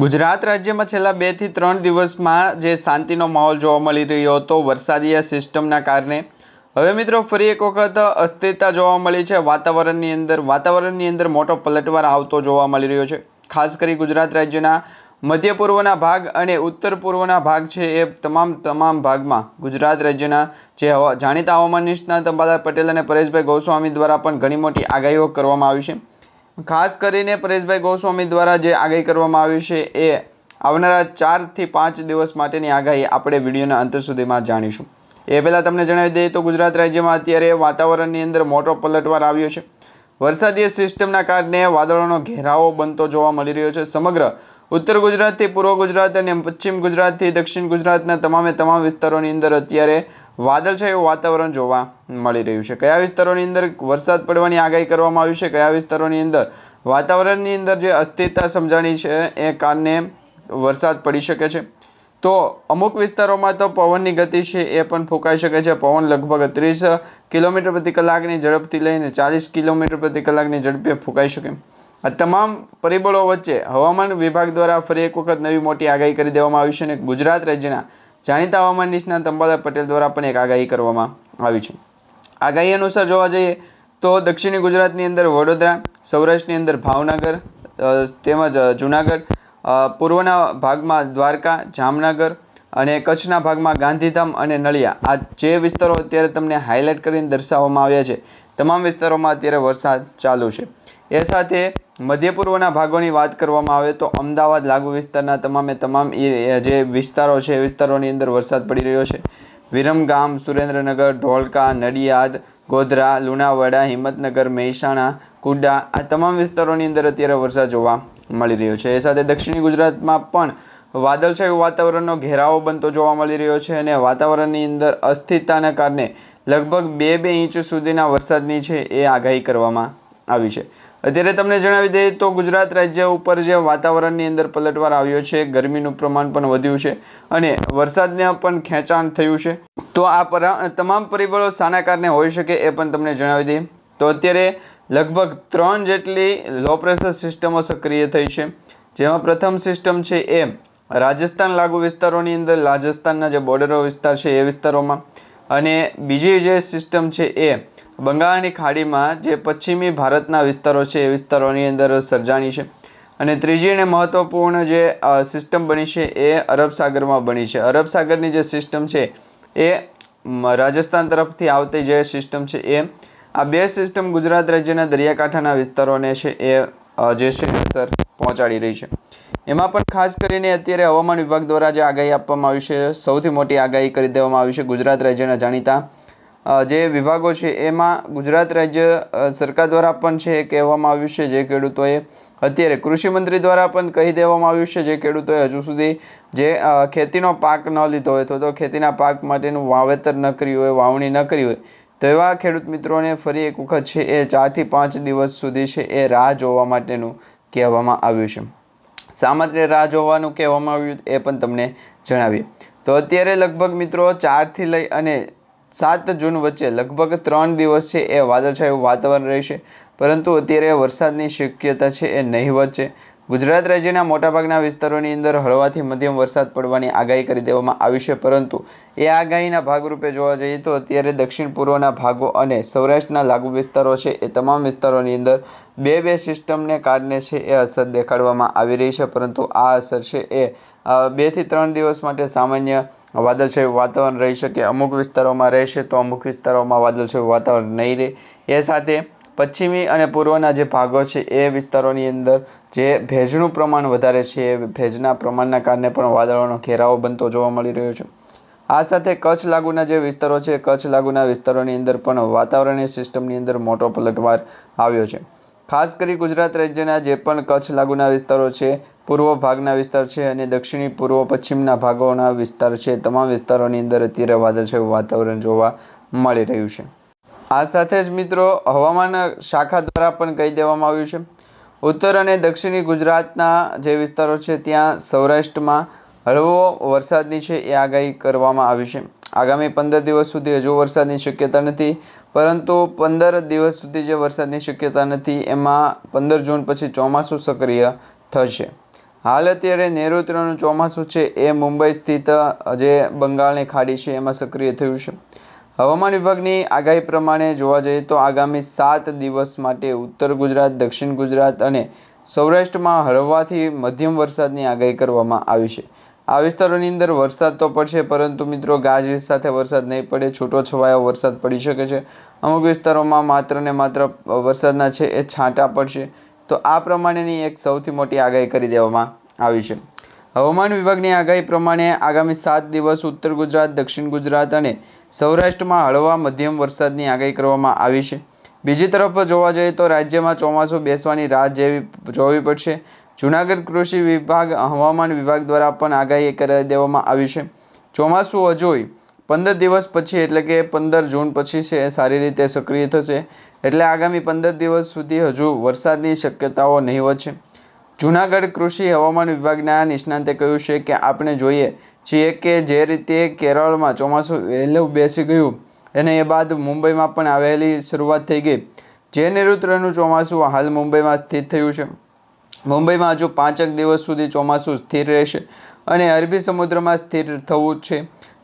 ગુજરાત રાજ્યમાં છેલ્લા બેથી ત્રણ દિવસમાં જે શાંતિનો માહોલ જોવા મળી રહ્યો હતો વરસાદીય સિસ્ટમના કારણે. હવે મિત્રો ફરી એક વખત અસ્થિરતા જોવા મળી છે. વાતાવરણની અંદર વાતાવરણની અંદર મોટો પલટવાર આવતો જોવા મળી રહ્યો છે. ખાસ કરી ગુજરાત રાજ્યના મધ્ય પૂર્વના ભાગ અને ઉત્તર પૂર્વના ભાગ છે એ તમામ તમામ ભાગમાં. ગુજરાત રાજ્યના જે જાણીતા હવામાન નિષ્ણાત અંબાલાલ પટેલ અને પરેશભાઈ ગોસ્વામી દ્વારા પણ ઘણી મોટી આગાહીઓ કરવામાં આવી છે. ખાસ કરીને પરેશભાઈ ગોસ્વામી દ્વારા જે આગાહી કરવામાં આવી છે એ આવનારા ચારથી પાંચ દિવસ માટેની આગાહી આપણે વિડીયોના અંત સુધીમાં જાણીશું. એ પહેલાં તમને જણાવી દઈએ તો ગુજરાત રાજ્યમાં અત્યારે વાતાવરણની અંદર મોટો પલટવાર આવ્યો છે. વરસાદીય સિસ્ટમના કારણે વાદળોનો ઘેરાવો બનતો જોવા મળી રહ્યો છે. સમગ્ર ઉત્તર ગુજરાતથી પૂર્વ ગુજરાત અને પશ્ચિમ ગુજરાતથી દક્ષિણ ગુજરાતના તમામે તમામ વિસ્તારોની અંદર અત્યારે વાદળછાયું વાતાવરણ જોવા મળી રહ્યું છે. કયા વિસ્તારોની અંદર વરસાદ પડવાની આગાહી કરવામાં આવી છે? કયા વિસ્તારોની અંદર વાતાવરણની અંદર જે અસ્થિરતા સમજાણી છે એ કારણે વરસાદ પડી શકે છે? તો અમુક વિસ્તારોમાં તો પવનની ગતિ છે એ પણ ફૂંકાઈ શકે છે. પવન લગભગ ત્રીસ કિલોમીટર પ્રતિ કલાકની ઝડપથી લઈને ચાલીસ કિલોમીટર પ્રતિ કલાકની ઝડપે ફૂંકાઈ શકે. આ તમામ પરિબળો વચ્ચે હવામાન વિભાગ દ્વારા ફરી એક વખત નવી મોટી આગાહી કરી દેવામાં આવી છે અને ગુજરાત રાજ્યના જાણીતા હવામાન નિષ્ણાત અંબાલાલ પટેલ દ્વારા પણ એક આગાહી કરવામાં આવી છે. આગાહી અનુસાર જોવા જઈએ તો દક્ષિણી ગુજરાતની અંદર વડોદરા, સૌરાષ્ટ્રની અંદર ભાવનગર તેમજ જુનાગઢ પૂર્વના ભાગમાં દ્વારકા, જામનગર અને કચ્છના ભાગમાં ગાંધીધામ અને નળિયા આ જે વિસ્તારો અત્યારે તમને હાઇલાઇટ કરીને દર્શાવવામાં આવ્યા છે. તમામ વિસ્તારોમાં અત્યારે વરસાદ ચાલુ છે. એ સાથે મધ્ય પૂર્વના ભાગોની વાત કરવામાં આવે તો અમદાવાદ લાગુ વિસ્તારના તમામે તમામ જે વિસ્તારો છે, એ વિસ્તારોની અંદર વરસાદ પડી રહ્યો છે. વિરમગામ, સુરેન્દ્રનગર, ઢોલકા, નડિયાદ, ગોધરા, લુણાવાડા, હિંમતનગર, મહેસાણા, કુડા આ તમામ વિસ્તારોની અંદર અત્યારે વરસાદ જોવા મળી રહ્યો છે. એ સાથે દક્ષિણી ગુજરાતમાં પણ વાદળછાયું વાતાવરણનો ઘેરાવો બનતો જોવા મળી રહ્યો છે અને વાતાવરણની અંદર અસ્થિરતાના કારણે લગભગ બે બે ઇંચ સુધીના વરસાદની છે એ આગાહી કરવામાં આવી છે. અત્યારે તમને જણાવી દઈએ તો ગુજરાત રાજ્ય ઉપર જે વાતાવરણની અંદર પલટવાર આવ્યો છે, ગરમીનું પ્રમાણ પણ વધ્યું છે અને વરસાદને પણ ખેંચાણ થયું છે. તો આ તમામ પરિબળો સાના કારણે હોઈ શકે એ પણ તમને જણાવી દઈએ. તો અત્યારે લગભગ ત્રણ જેટલી લો પ્રેશર સિસ્ટમો સક્રિય થઈ છે. જેમાં પ્રથમ સિસ્ટમ છે એ રાજસ્થાન લાગુ વિસ્તારોની અંદર, રાજસ્થાનના જે બોર્ડરો વિસ્તાર છે એ વિસ્તારોમાં અને બીજી જે સિસ્ટમ છે એ બંગાળની ખાડીમાં જે પશ્ચિમી ભારતના વિસ્તારો છે, એ વિસ્તારોની અંદર સર્જાણી છે. અને ત્રીજી અને મહત્ત્વપૂર્ણ જે સિસ્ટમ બની છે એ અરબ સાગરમાં બની છે. અરબ સાગરની જે સિસ્ટમ છે એ રાજસ્થાન તરફથી આવતી જે સિસ્ટમ છે એ, આ બે સિસ્ટમ ગુજરાત રાજ્યના દરિયાકાંઠાના વિસ્તારોને છે એ જે છે અસર પહોંચાડી રહી છે. એમાં પણ ખાસ કરીને અત્યારે હવામાન વિભાગ દ્વારા જે આગાહી આપવામાં આવી છે, સૌથી મોટી આગાહી કરી દેવામાં આવી છે ગુજરાત રાજ્યના જાણીતા જે વિભાગો છે એમાં ગુજરાત રાજ્ય સરકાર દ્વારા પણ છે કહેવામાં આવ્યું છે જે ખેડૂતોએ, અત્યારે કૃષિમંત્રી દ્વારા પણ કહી દેવામાં આવ્યું છે જે ખેડૂતોએ હજુ સુધી જે ખેતીનો પાક ન લીધો હોય તો ખેતીના પાક માટેનું વાવેતર ન કર્યું હોય, વાવણી ન કરી હોય, તો એવા ખેડૂત મિત્રોને ફરી એક વખત છે એ ચારથી પાંચ દિવસ સુધી છે એ રાહ જોવા માટેનું કહેવામાં આવ્યું છે. શા રાહ જોવાનું કહેવામાં આવ્યું એ પણ તમને જણાવીએ. તો અત્યારે લગભગ મિત્રો ચારથી લઈ અને સાત જૂન વચ્ચે લગભગ ત્રણ દિવસ છે એ વાદળછાયું વાતાવરણ રહેશે. પરંતુ અત્યારે વરસાદની શક્યતા છે એ નહીવત છે. ગુજરાત રાજ્યના મોટાભાગના વિસ્તારોની અંદર હળવાથી મધ્યમ વરસાદ પડવાની આગાહી કરી દેવામાં આવી છે, પરંતુ એ આગાહીના ભાગરૂપે જોવા જઈએ તો અત્યારે દક્ષિણ પૂર્વના ભાગો અને સૌરાષ્ટ્રના લાગુ વિસ્તારો છે, એ તમામ વિસ્તારોની અંદર બે બે સિસ્ટમને કારણે છે, એ અસર દેખાડવામાં આવી રહી છે, પરંતુ આ અસર છે, એ બેથી ત્રણ દિવસ માટે સામાન્ય વાદળછાયું વાતાવરણ રહી શકે, અમુક વિસ્તારોમાં રહેશે તો અમુક વિસ્તારોમાં વાદળછાયું વાતાવરણ નહીં રહે. એ સાથે પશ્ચિમી અને પૂર્વના જે ભાગો છે એ વિસ્તારોની અંદર જે ભેજનું પ્રમાણ વધારે છે, એ ભેજના પ્રમાણના કારણે પણ વાદળોનો ઘેરાવો બનતો જોવા મળી રહ્યો છે. આ સાથે કચ્છ લાગુના જે વિસ્તારો છે, કચ્છ લાગુના વિસ્તારોની અંદર પણ વાતાવરણીય સિસ્ટમની અંદર મોટો પલટવાર આવ્યો છે. ખાસ કરી ગુજરાત રાજ્યના જે પણ કચ્છ લાગુના વિસ્તારો છે, પૂર્વ ભાગના વિસ્તાર છે અને દક્ષિણી, પૂર્વ, પશ્ચિમના ભાગોના વિસ્તાર છે, તમામ વિસ્તારોની અંદર અત્યારે વાદળછાયું વાતાવરણ જોવા મળી રહ્યું છે. આ સાથે જ મિત્રો હવામાન શાખા દ્વારા પણ કહી દેવામાં આવ્યું છે. ઉત્તર અને દક્ષિણી ગુજરાતના જે વિસ્તારો છે, ત્યાં સૌરાષ્ટ્રમાં હળવો વરસાદની છે એ આગાહી કરવામાં આવી છે. આગામી પંદર દિવસ સુધી હજુ વરસાદની શક્યતા નથી, પરંતુ પંદર દિવસ સુધી જે વરસાદની શક્યતા નથી, એમાં પંદર જૂન પછી ચોમાસું સક્રિય થશે. હાલ અત્યારે નૈઋત્યનું ચોમાસું છે, એ મુંબઈ સ્થિત જે બંગાળની ખાડી છે, એમાં સક્રિય થયું છે. હવામાન વિભાગની આગાહી પ્રમાણે જોવા જઈએ તો આગામી સાત દિવસ માટે ઉત્તર ગુજરાત, દક્ષિણ ગુજરાત અને સૌરાષ્ટ્રમાં હળવાથી મધ્યમ વરસાદની આગાહી કરવામાં આવી છે. આ વિસ્તારોની અંદર વરસાદ તો પડશે, પરંતુ મિત્રો ગાજવીજ સાથે વરસાદ નહીં પડે છૂટો છવાયો વરસાદ પડી શકે છે. અમુક વિસ્તારોમાં માત્ર ને માત્ર વરસાદના છે એ છાંટા પડશે. તો આ પ્રમાણેની એક સૌથી મોટી આગાહી કરી દેવામાં આવી છે. હવામાન વિભાગની આગાહી પ્રમાણે આગામી સાત દિવસ ઉત્તર ગુજરાત, દક્ષિણ ગુજરાત અને સૌરાષ્ટ્રમાં હળવા મધ્યમ વરસાદની આગાહી કરવામાં આવી છે. બીજી તરફ જોવા જઈએ તો રાજ્યમાં ચોમાસું બેસવાની રાહ જેવી જોવી પડશે. જૂનાગઢ કૃષિ વિભાગ, હવામાન વિભાગ દ્વારા પણ આગાહી કરી દેવામાં આવી છે. ચોમાસું હજુય પંદર દિવસ પછી એટલે કે પંદર જૂન પછી છે સારી રીતે સક્રિય થશે. એટલે આગામી પંદર દિવસ સુધી હજુ વરસાદની શક્યતાઓ નહીવત છે. જૂનાગઢ કૃષિ હવામાન વિભાગના નિષ્ણાંતે કહ્યું છે કે આપણે જોઈએ છીએ કે જે રીતે કેરળમાં ચોમાસું વહેલું બેસી ગયું અને એ બાદ મુંબઈમાં પણ આવેલી શરૂઆત થઈ ગઈ. જે નૈઋત્યનું ચોમાસું હાલ મુંબઈમાં સ્થિત થયું છે. મુંબઈમાં હજુ પાંચેક દિવસ સુધી ચોમાસું સ્થિર રહેશે અને અરબી સમુદ્રમાં સ્થિર થવું છે.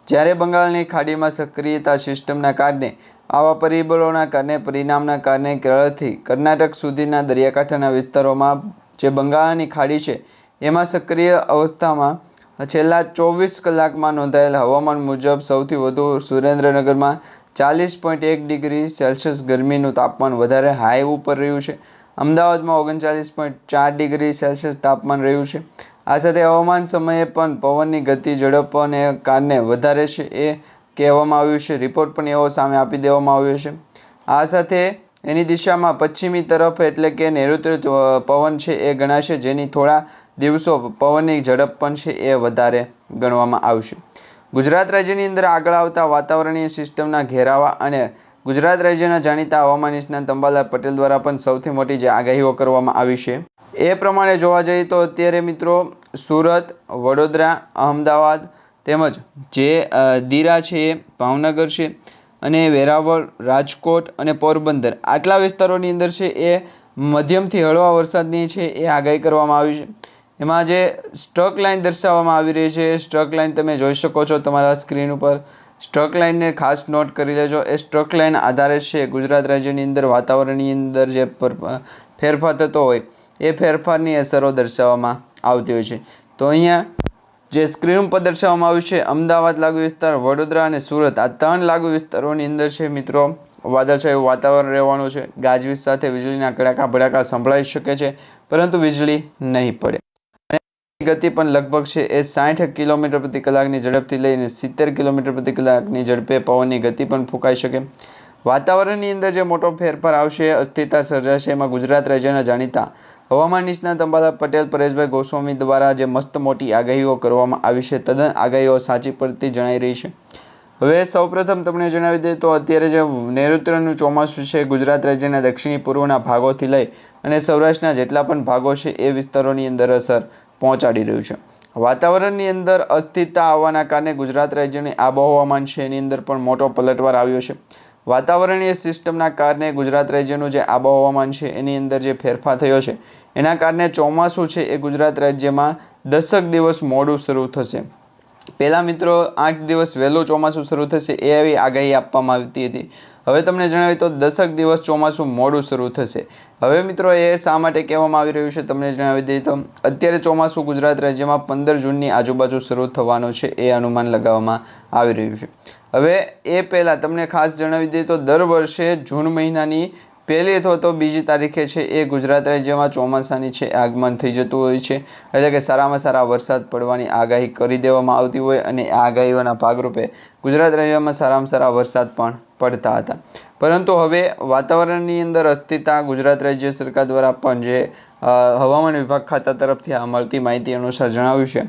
જ્યારે બંગાળની ખાડીમાં સક્રિયતા સિસ્ટમના કારણે, આવા પરિબળોના કારણે, પરિણામના કારણે કેરળથી કર્ણાટક સુધીના દરિયાકાંઠાના વિસ્તારોમાં જે બંગાળની ખાડી છે, એમાં સક્રિય અવસ્થામાં છેલ્લા ચોવીસ કલાકમાં નોંધાયેલ હવામાન મુજબ સૌથી વધુ સુરેન્દ્રનગરમાં ચાલીસ પોઈન્ટ એક ડિગ્રી સેલ્સિયસ ગરમીનું તાપમાન વધારે હાઈ ઉપર રહ્યું છે. અમદાવાદમાં ઓગણચાલીસ પોઈન્ટ ચાર ડિગ્રી સેલ્સિયસ તાપમાન રહ્યું છે. આ સાથે હવામાન સમયે પણ પવનની ગતિ ઝડપને કારણે વધારે છે એ કહેવામાં આવ્યું છે. રિપોર્ટ પણ એવો સામે આપી દેવામાં આવ્યો છે. આ સાથે એની દિશામાં પશ્ચિમી તરફ એટલે કે નૈઋત્ય પવન છે એ ગણાશે, જેની થોડા દિવસો પવનની ઝડપ પણ છે એ વધારે ગણવામાં આવશે. ગુજરાત રાજ્યની અંદર આગળ આવતા વાતાવરણીય સિસ્ટમના ઘેરાવા અને ગુજરાત રાજ્યના જાણીતા હવામાન નિષ્ણાત અંબાલાલ પટેલ દ્વારા પણ સૌથી મોટી જે આગાહીઓ કરવામાં આવી છે. એ પ્રમાણે જોવા જઈએ તો અત્યારે મિત્રો સુરત, વડોદરા અમદાવાદ તેમજ જે દીરા છે એ, ભાવનગર છે અને વેરાવળ, રાજકોટ અને પોરબંદર. આટલા વિસ્તારોની અંદર છે એ મધ્યમથી હળવા વરસાદની છે એ આગાહી કરવામાં આવી છે. એમાં જે સ્ટ્રક લાઇન દર્શાવવામાં આવી રહી છે, એ સ્ટ્રક લાઇન તમે જોઈ શકો છો તમારા સ્ક્રીન ઉપર. સ્ટ્રક લાઇનને ખાસ નોટ કરી લેજો. એ સ્ટ્રક લાઇન આધારે છે ગુજરાત રાજ્યની અંદર વાતાવરણની અંદર જે ફેરફાર થતો હોય, એ ફેરફારની અસરો દર્શાવવામાં આવતી હોય છે. તો અહીંયા જે સ્ક્રીન ઉપર દર્શાવવામાં આવ્યું છે, અમદાવાદ લાગુ વિસ્તાર, વડોદરા અને સુરત. આ ત્રણ લાગુ વિસ્તારોની અંદર છે, મિત્રો, વાદળછાયું વાતાવરણ રહેવાનું છે. ગાજવીજ સાથે વીજળીના કડાકા ભડાકા સંભળાઈ શકે છે, પરંતુ વીજળી નહીં પડે. અને ગતિ પણ લગભગ છે, એ સાઠ કિલોમીટર પ્રતિ કલાકની ઝડપથી લઈને સિત્તેર કિલોમીટર પ્રતિ કલાકની ઝડપે પવનની ગતિ પણ ફૂંકાઈ શકે. વાતાવરણની અંદર જે મોટો ફેરફાર આવશે અસ્થિરતા સર્જાશે. એમાં ગુજરાત રાજ્યના જાણીતા હવામાન નિષ્ણાત અંબાલા પટેલ, પરેશભાઈ ગોસ્વામી દ્વારા જે મસ્ત મોટી આગાહીઓ કરવામાં આવી છે. તદ્દન આગાહીઓ સાચી પડતી જણાઈ રહી છે. હવે સૌપ્રથમ તમને જણાવી દઈએ તો અત્યારે જે નૈઋત્યનું ચોમાસું છે, ગુજરાત રાજ્યના દક્ષિણી પૂર્વના ભાગોથી લઈ અને સૌરાષ્ટ્રના જેટલા પણ ભાગો છે, એ વિસ્તારોની અંદર અસર પહોંચાડી રહ્યું છે. વાતાવરણની અંદર અસ્થિરતા આવવાના કારણે ગુજરાત રાજ્યની આબોહવામાન છે, એની અંદર પણ મોટો પલટવાર આવ્યો છે. વાતાવરણીય સિસ્ટમના કારણે ગુજરાત રાજ્યનું જે આબોહવામાન છે, એની અંદર જે ફેરફાર થયો છે, એના કારણે ચોમાસું છે, એ ગુજરાત રાજ્યમાં દસક દિવસ મોડું શરૂ થશે. પહેલાં મિત્રો, આઠ દિવસ વહેલું ચોમાસું શરૂ થશે એ એવી આગાહી આપવામાં આવતી હતી. હવે તમને જણાવી તો દસક દિવસ ચોમાસું મોડું શરૂ થશે. હવે મિત્રો, એ શા માટે કહેવામાં આવી રહ્યું છે તમને જણાવી દઈએ તો અત્યારે ચોમાસું ગુજરાત રાજ્યમાં પંદર જૂનની આજુબાજુ શરૂ થવાનું છે એ અનુમાન લગાવવામાં આવી રહ્યું છે. હવે એ પહેલાં તમને ખાસ જણાવી દઈએ તો દર વર્ષે જૂન મહિનાની પહેલી અથવા તો બીજી તારીખે છે એ ગુજરાત રાજ્યમાં ચોમાસાની છે આગમન થઈ જતું હોય છે. એટલે કે સારામાં સારા વરસાદ પડવાની આગાહી કરી દેવામાં આવતી હોય અને આ આગાહીઓના ભાગરૂપે ગુજરાત રાજ્યમાં સારામાં સારા વરસાદ પણ પડતા હતા. પરંતુ હવે વાતાવરણની અંદર અસ્થિરતા ગુજરાત રાજ્ય સરકાર દ્વારા પણ જે હવામાન વિભાગ ખાતા તરફથી આ મળતી માહિતી અનુસાર જણાવ્યું છે.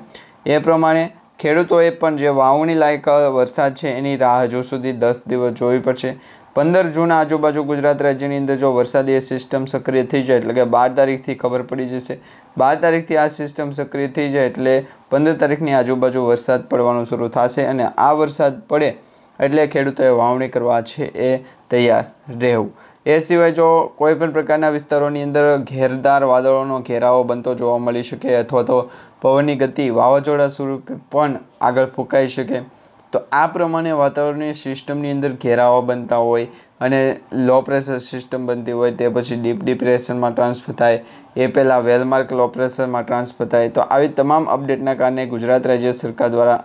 એ પ્રમાણે ખેડૂતોએ પણ જે વાવણી લાયક વરસાદ છે એની રાહ હજુ સુધી દસ દિવસ જોવી પડશે. પંદર જૂન આજુબાજુ ગુજરાત રાજ્યની અંદર જો વરસાદી સિસ્ટમ સક્રિય થઈ જાય એટલે કે બાર તારીખથી ખબર પડી જશે. બાર તારીખથી આ સિસ્ટમ સક્રિય થઈ જાય એટલે પંદર તારીખની આજુબાજુ વરસાદ પડવાનું શરૂ થશે અને આ વરસાદ પડે એટલે ખેડૂતોએ વાવણી કરવા છે એ તૈયાર રહેવું. એ સિવાય જો કોઈ પણ પ્રકારના વિસ્તારોની અંદર ઘેરદાર વાદળોનો ઘેરાવો બનતો જોવા મળી શકે અથવા તો પવનની ગતિ વાવાઝોડા સ્વરૂપે પણ આગળ ફૂંકાઈ શકે, તો આ પ્રમાણે વાતાવરણીય સિસ્ટમની અંદર ઘેરાવા બનતા હોય અને લો પ્રેશર સિસ્ટમ બનતી હોય તે પછી ડીપ ડિપ્રેશનમાં ટ્રાન્સફર થાય, એ પહેલાં વેલમાર્ક લો પ્રેશરમાં ટ્રાન્સફર થાય, તો આવી તમામ અપડેટના કારણે ગુજરાત રાજ્ય સરકાર દ્વારા